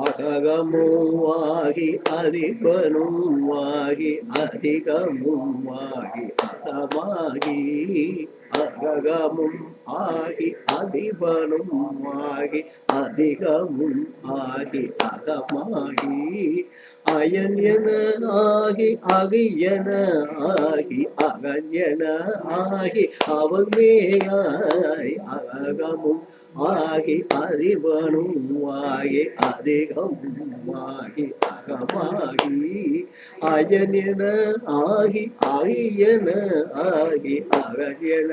அகமுமாகி அதிபனுமாகி அதிகமுமாகி அகமாகி அகமும் ஆகி அதிபலும் ஆகி அதிகமும் ஆகி அகமாகி அயன் என ஆகி அகியன ஆகி அகன் என ஆகி அவன் அவமேயாய் அகமும் ஆகி அதிபனும் ஆகி அதிகமும் ஆகி அகமாகி அயனென ஆகி அகியன ஆகி அகயன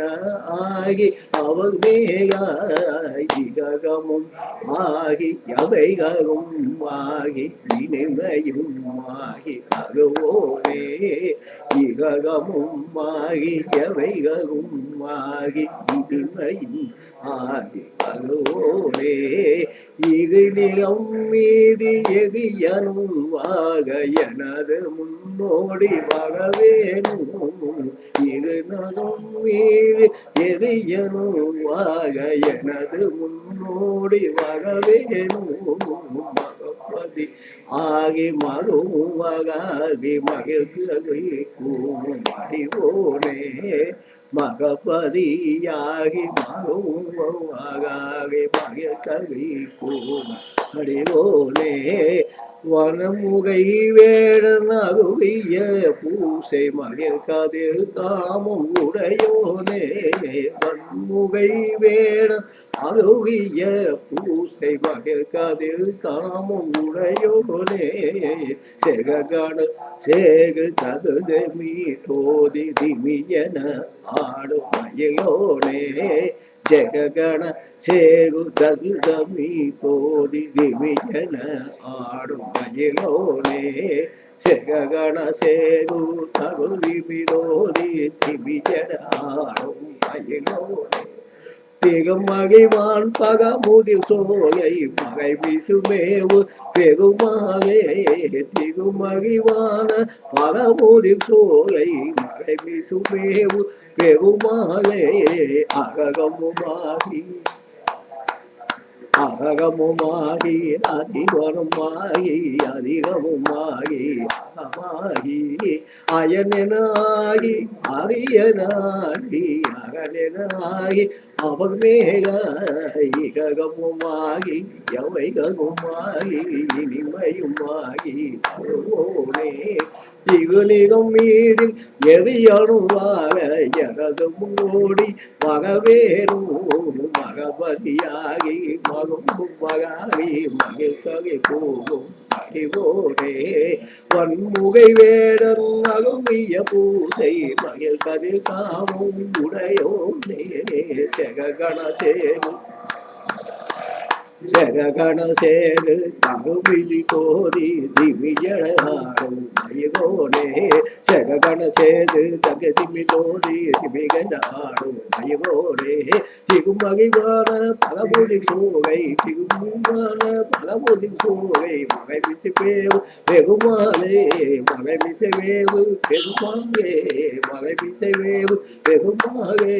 ஆகி அவமேயாய் ஆகி எவைகளும் ஆகி இனிமையும் ஆகி அகுவோனே இகமும் ஆகி எவைகளும் ஆகி இனிமையும் ஆகி அகுவோனே இகிலியம் மீதி எகியனும் வாக எனது முன்னோடி வரவேணும் இகனதும் மீது எகியனும் வாக எனது முன்னோடி வரவேணும் மகப்பதி ஆகி மதுவும் வகாகி மகிழ்ச்சி கூவும் அடிவோனே. மகபதியாகி மகவுமாகி மகிழ்கவி கூ அடிவோனே வனமுகை வேடன் அருவிய பூசை மகிழ்கதில் காமம் உடையோனே வன்முகை வேடன் அருவிய பூசை மகிழ்கதில் காமம் உடையோனே. செககண சேகு தகுதமி தோதி திமியன ஆடு மயிலோனே. ஜெககண சேகு தகுதமி தோதி திமியன ஆடு மயிலோனே செககண சேகு தகுதிமி தோதி திமியன ஆடும் மயிலோனே திகம் மகிவான் பகமுதில் சோலை மகை விசுமேவு பெருமாளே திகுமகிவான பகமுதில் சோலை மகை விசுமேவு பெருமாளே அககமுமாகி அககமுமாகி அதிபரமாகி அதிகமுமாகி அகமாகி அயனனாகி அரியனாகி அகனனாகி அவமேகமுமாகி எவைகளுமாகி இனிமையுமாகி ஓனே இகுலிகம் மீது எரியணுவாக எனது மூடி மகவேணும். மகபதியாகி மகும் மகாவி மகிழ்கவி போகும் அறிவோனே வன்முகை வேடன் அலுமிய பூசை மகிழ் கதிர் காமும் உடையோனே செககண சேரு ஜககண சேரு தகுமிதி கோரி திவிஜடாடும் மயகோடே ஜககண சேரு தகதிமி தோடி திமிகண்டாடும் மயகோனே திகுமகிவான பலமுதி சோகை திகுமான பலமுதி சோகை மகை விசி பேவு பெருமாளே மகை விசை வேவு பெருமாளே மகை விசை வேவு பெருமாளே